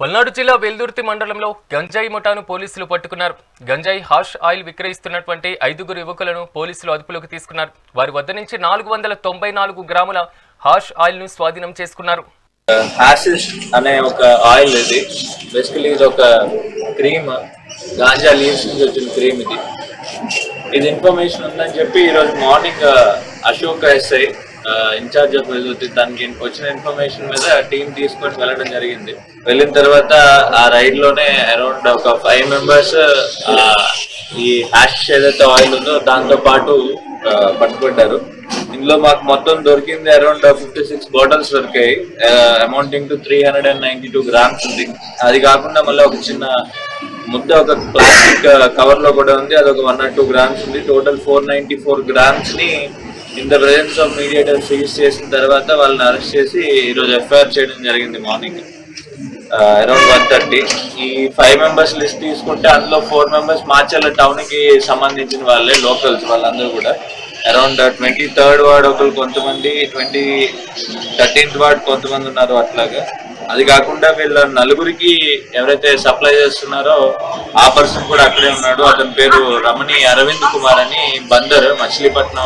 పల్నాడు జిల్లా వెల్దుర్తి మండలంలో గంజాయి ముఠాను పోలీసులు పట్టుకున్నారు. గంజాయి హాష్ ఆయిల్ విక్రయిస్తున్నటువంటి ఐదుగురు యువకులను పోలీసులు అదుపులోకి తీసుకున్నారు. వారి వద్ద నుంచి నాలుగు వందల తొంభై నాలుగు గ్రాముల హాష్ ఆయిల్ను స్వాధీనం చేసుకున్నారు. హాసిస్ అనే ఒక ఆయిల్ ఇది. బేసికలీ ఇది ఒక క్రీమ్. గాంజా లీవ్స్ నుంచి వచ్చిన క్రీమ్ ఇది. ఇది ఇన్ఫర్మేషన్ ఉందని చెప్పి ఈరోజు morning Ashok SI in charge of వెళ్తుంది దానికి వచ్చిన ఇన్ఫర్మేషన్ మీద టీం తీసుకొని వెళ్ళడం జరిగింది. వెళ్ళిన తర్వాత ఆ రైడ్లోనే అరౌండ్ ఒక ఫైవ్ మెంబర్స్ ఈ హ్యాష్ ఏదైతే ఆయిల్ ఉందో దాంతో పాటు పట్టుకుంటారు. ఇందులో మాకు మొత్తం దొరికింది అరౌండ్ ఫిఫ్టీ సిక్స్ బాటిల్స్ దొరికాయి. Amounting to three hundred and ninety two grams ఉంది. అది కాకుండా మళ్ళీ ఒక చిన్న ముద్ద ఒక ప్లాస్టిక్ కవర్లో కూడా ఉంది. అది ఒక వన్ నాట్ టూ గ్రామ్స్ ఉంది. Total four ninety four గ్రామ్స్ని in the presence of mediator seize చేసిన తర్వాత వాళ్ళని అరెస్ట్ చేసి ఈరోజు ఎఫ్ఐఆర్ చేయడం జరిగింది మార్నింగ్ అరౌండ్ వన్ థర్టీ ఈ ఫైవ్ మెంబర్స్ లిస్ట్ తీసుకుంటే అందులో ఫోర్ మెంబర్స్ మాచర్ల టౌన్కి సంబంధించిన వాళ్ళే లోకల్స్ వాళ్ళందరూ కూడా. అరౌండ్ ట్వంటీ థర్డ్ వార్డ్ ఒకరు కొంతమంది ట్వంటీ థర్టీన్త్ వార్డ్ కొంతమంది ఉన్నారు అట్లాగా. అది కాకుండా వీళ్ళ నలుగురికి ఎవరైతే సప్లై చేస్తున్నారో ఆ పర్సన్ కూడా అక్కడే ఉన్నాడు. అతని పేరు రమణి అరవింద్ కుమార్ అని బందర్ మచిలీపట్నం